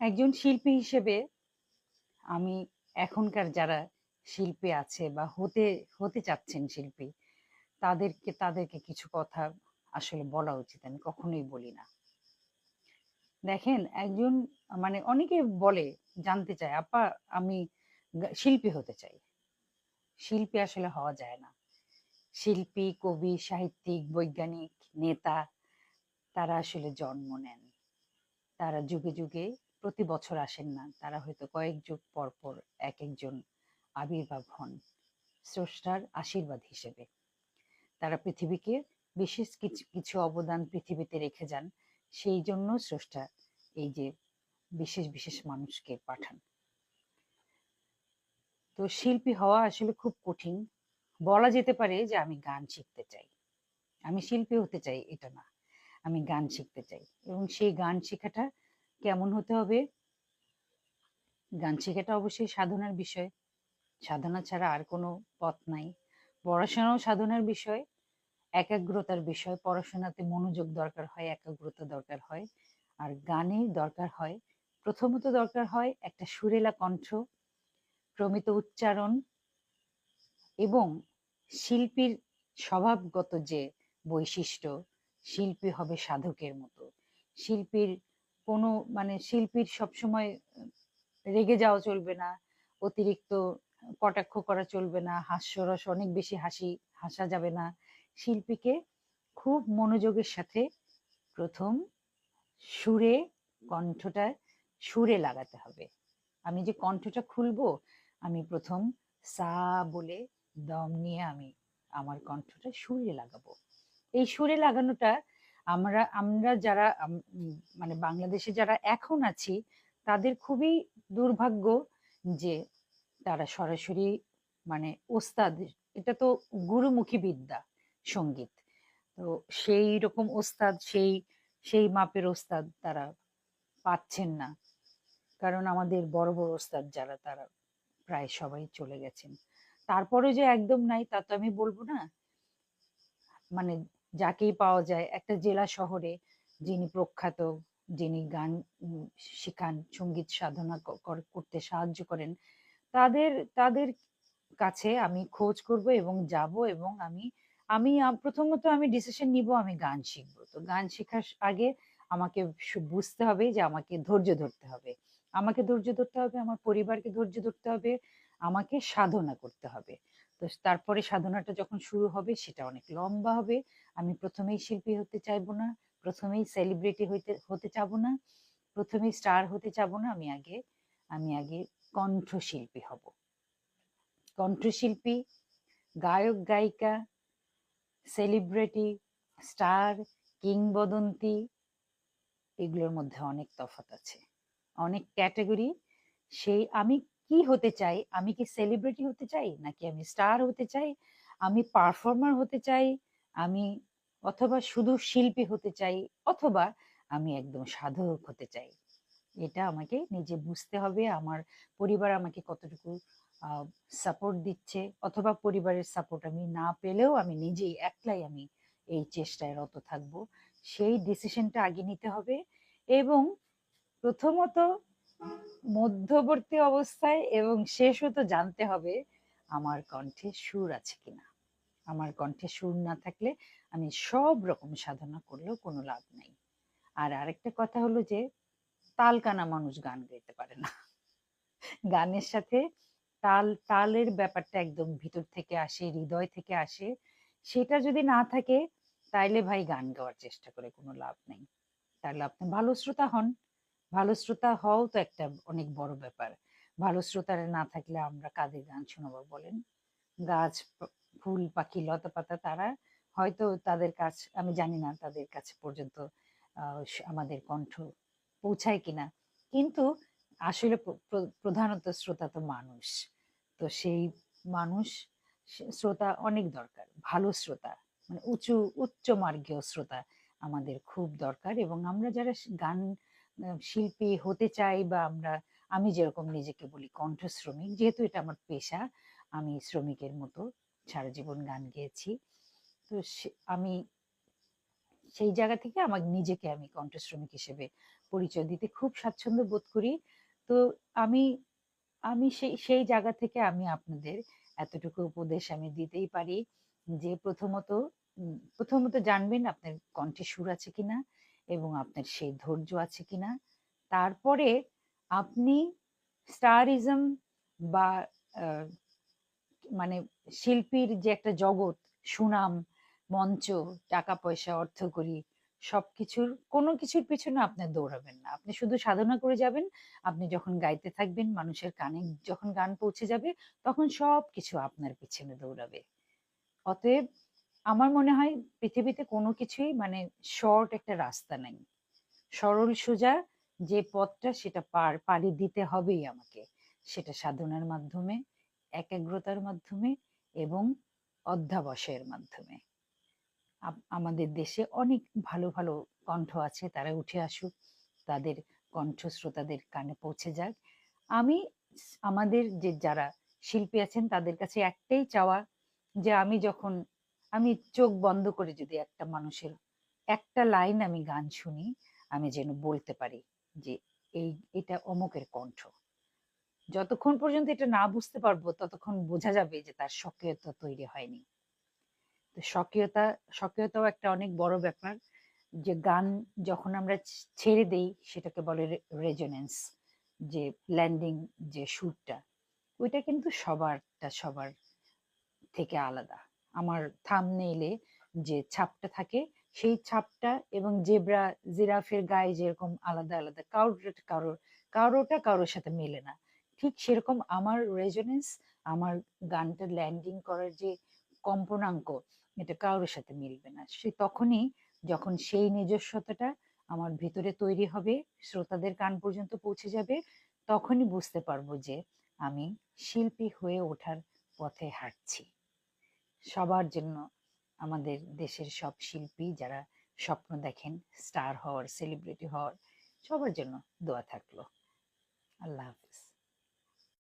একজন শিল্পী হিসেবে আমি এখনকার যারা শিল্পী আছে বা হতে হতে চাচ্ছেন শিল্পী, তাদেরকে তাদেরকে কিছু কথা আসলে বলা উচিত, আমি কখনোই বলি না। দেখেন, একজন মানে অনেকে বলে, জানতে চায়, আপা, আমি শিল্পী হতে চাই। শিল্পী আসলে হওয়া যায় না। শিল্পী, কবি, সাহিত্যিক, বৈজ্ঞানিক, নেতা, তারা আসলে জন্ম নেন। তারা যুগে যুগে প্রতি বছর আসেন না। তারা হয়তো কয়েক যুগ পর পর এক একজন আবির্ভাব হন, স্রষ্টার আশীর্বাদ হিসেবে। তারা পৃথিবীকে বিশেষ কিছু কিছু অবদান পৃথিবীতে রেখে যান, সেই জন্য স্রষ্টা এই যে বিশেষ বিশেষ মানুষকে পাঠান। তো শিল্পী হওয়া আসলে খুব কঠিন। বলা যেতে পারে যে আমি গান শিখতে চাই। আমি শিল্পী হতে চাই এটা না। আমি গান শিখতে চাই এবং সেই গান শেখাটা কেমন হতে হবে? গান শেখাটা অবশ্যই সাধনার বিষয়। সাধনা ছাড়া আর কোনো পথ নাই। পড়াশোনাও সাধনার বিষয়। একাগ্রতার বিষয়। পড়াশোনাতে মনোযোগ দরকার হয়, একাগ্রতা দরকার হয়। আর গানে দরকার হয়, প্রথমত দরকার হয় একটা সুরেলা কণ্ঠ, প্রমিত উচ্চারণ এবং শিল্পীর স্বভাবগত যে বৈশিষ্ট্য, শিল্পী হবে সাধকের মতো। শিল্পীর কোনো মানে শিল্পীর সবসময় রেগে যাওয়া চলবে না, অতিরিক্ত কটাক্ষ করা চলবে না, হাস্যরস, অনেক বেশি হাসি, হাসা যাবে না। শিল্পীকে খুব মনোযোগের সাথে প্রথম সুরে, কণ্ঠটা সুরে লাগাতে হবে। আমি যে কণ্ঠটা খুলবো, আমি প্রথম সা বলে দম নিয়ে আমি আমার কণ্ঠটা সুরে লাগাবো। এই সুরে লাগানোটা আমরা আমরা যারা মানে বাংলাদেশে যারা এখন আছি, তাদের খুবই দুর্ভাগ্য যে তারা সরাসরি মানে ওস্তাদ, এটা তো গুরুমুখী বিদ্যা সংগীত। তো সেই রকম ওস্তাদ, সেই সেই মাপের ওস্তাদ তারা পাচ্ছেন না। কারণ আমাদের বড় বড় ওস্তাদ যারা, তারা প্রায় সবাই চলে গেছেন। তারপরে যে একদম নাই, তা তো আমি বলব না। মানে যাকেই পাওয়া যায় একটা জেলা শহরে যিনি প্রখ্যাত যিনি গান শেখান সংগীত সাধনা কর- করতে সাহায্য করেন তাদের তাদের কাছে আমি খোঁজ করব এবং যাব এবং আমি আমি প্রথমত আমি ডিসিশন নিব আমি গান শিখব। তো গান শেখার আগে আমাকে বুঝতে হবে যে আমাকে ধৈর্য ধরতে হবে। আমাকে ধৈর্য ধরতে হবে আমার পরিবারকে ধৈর্য ধরতে হবে আমাকে সাধনা করতে হবে। তো তারপরে সাধনাটা যখন শুরু হবে সেটা অনেক লম্বা হবে। আমি প্রথমেই শিল্পী হতে চাইব না, প্রথমেই সেলিব্রিটি হইতে, হতে চাবো না, প্রথমেই স্টার হতে চাবো না, আমি আগে আমি আগে কণ্ঠশিল্পী হব। কণ্ঠশিল্পী, গায়ক, গায়িকা সেলিব্রিটি স্টার কিংবদন্তি, এগুলোর মধ্যে অনেক তফাৎ আছে। অনেক ক্যাটাগরি সেই আমি কি হতে চাই? আমি কি সেলিব্রিটি হতে চাই? নাকি আমি স্টার হতে চাই? আমি পারফর্মার হতে চাই? আমি অথবা শুধু শিল্পী হতে চাই? অথবা আমি একদম সাধক হতে চাই? এটা আমাকে নিজে বুঝতে হবে। আমার পরিবার আমাকে কতটুকু সাপোর্ট দিচ্ছে? অথবা পরিবারের সাপোর্ট আমি না পেলেও আমি নিজেই একলাই আমি এই চেষ্টায় রত থাকব। সেই ডিসিশনটা আগে নিতে হবে। এবং প্রথমত মধ্যবর্তী অবস্থায় এবং শেষত জানতে হবে আমার কণ্ঠে সুর আছে কিনা। আমার কণ্ঠে সুর না থাকলে আমি সব রকম সাধনা করলেও কোনো লাভ নাই। আর আরেকটা কথা হলো যে তাল কানা মানুষ গান গাইতে পারে না। গানের সাথে তাল, তালের ব্যাপারটা একদম ভিতর থেকে আসে, হৃদয় থেকে আসে। সেটা যদি না থাকে, তাইলে ভাই গান গাওয়ার চেষ্টা করে কোনো লাভ নেই। তাহলে আপনি ভালো শ্রোতা হন। ভালো শ্রোতা হও তো একটা অনেক বড় ব্যাপার। ভালো শ্রোতারা না থাকলে আমরা কাদের গান শোনাবো বলেন? গাছ ফুল, পাখি লতা পাতা তারা হয়তো তাদের কাছ, আমি জানি না তাদের কাছে পর্যন্ত আমাদের কণ্ঠ পৌঁছায় কিনা। কিন্তু আসলে প্র- প্র- প্রধানত শ্রোতা তো মানুষ। তো সেই মানুষ শ্রোতা অনেক দরকার। ভালো শ্রোতা মানে উঁচু, উচ্চ মার্গীয় শ্রোতা আমাদের খুব দরকার এবং আমরা যারা গান শিল্পী হতে চাই বা আমরা, আমি যেরকম নিজেকে বলি কণ্ঠ শ্রমিক যেহেতু এটা আমার পেশা, আমি শ্রমিকের মতো সারা জীবন গান গেয়েছি। তো আমি সেই জায়গা থেকে আমার নিজেকে আমি কণ্ঠ শ্রমিক হিসেবে পরিচয় দিতে খুব স্বাচ্ছন্দ্য বোধ করি। তো আমি আমি সেই সেই জায়গা থেকে আমি আপনাদের এতটুকু উপদেশ আমি দিতেই পারি যে প্রথমত প্রথমত জানবেন আপনার কণ্ঠে সুর আছে কিনা এবং আপনার সেই ধৈর্য আছে কিনা। তারপরে আপনি স্টারিজম বা মানে শিল্পীর যে একটা জগৎ, সুনাম, মঞ্চ, টাকা, পয়সা অর্থ অর্থকরী, সবকিছুর কোনো কিছুর পিছনে আপনি দৌড়াবেন না। আপনি শুধু সাধনা করে যাবেন, আপনি যখন গাইতে থাকবেন, মানুষের কানে যখন গান পৌঁছে যাবে, তখন সব কিছু আপনার পিছনে দৌড়াবে। অতএব আমার মনে হয় পৃথিবীতে কোনো কিছুই মানে শর্ট একটা রাস্তা নাই। সরল সোজা যে পথটা সেটা পার, পাড়ি দিতে হবেই আমাকে। সেটা সাধনার মাধ্যমে, একাগ্রতার মাধ্যমে এবং অধ্যাবসায়ের মাধ্যমে। আমাদের দেশে অনেক ভালো ভালো কণ্ঠ আছে, তারা উঠে আসুক, তাদের কণ্ঠ শ্রোতাদের কানে পৌঁছে যাক। আমি আমাদের যে যারা শিল্পী আছেন, তাদের কাছে একটাই চাওয়া যে আমি যখন আমি চোখ বন্ধ করে যদি একটা মানুষের একটা লাইন আমি গান শুনি, আমি যেন বলতে পারি যে এই, এটা অমুকের কণ্ঠ। যতক্ষণ পর্যন্ত এটা না বুঝতে পারব, ততক্ষণ বোঝা যাবে যে তার সক্রিয়তা তৈরি হয়নি। তো সক্রিয়তা সক্রিয়তাও একটা অনেক বড় ব্যাপার যে গান যখন আমরা ছেড়ে দেই, সেটাকে বলে রেজোনেন্স যে ল্যান্ডিং যে সুরটা, ওইটা কিন্তু সবারটা সবার থেকে আলাদা। আমার থামনেইলে যে ছাপটা থাকে, সেই ছাপটা এবং জেব্রা, জিরাফের গায়ে যেরকম আলাদা আলাদা, কারোর কারোর কারোটা কারোর সাথে মেলে না। ঠিক সেরকম আমার রেজনেন্স আমার গানটা ল্যান্ডিং করার যে কম্পনাঙ্ক, এটা কারোর সাথে মিলবে না। সে তখনই যখন সেই নিজস্বতাটা আমার ভিতরে তৈরি হবে, শ্রোতাদের কান পর্যন্ত পৌঁছে যাবে, তখনই বুঝতে পারব যে আমি শিল্পী হয়ে ওঠার পথে হাঁটছি। সবার জন্য আমাদের দেশের সব শিল্পী যারা স্বপ্ন দেখেন স্টার হওয়ার সেলিব্রিটি হওয়ার, সবার জন্য দোয়া থাকল। আল্লাহ হাফিজ।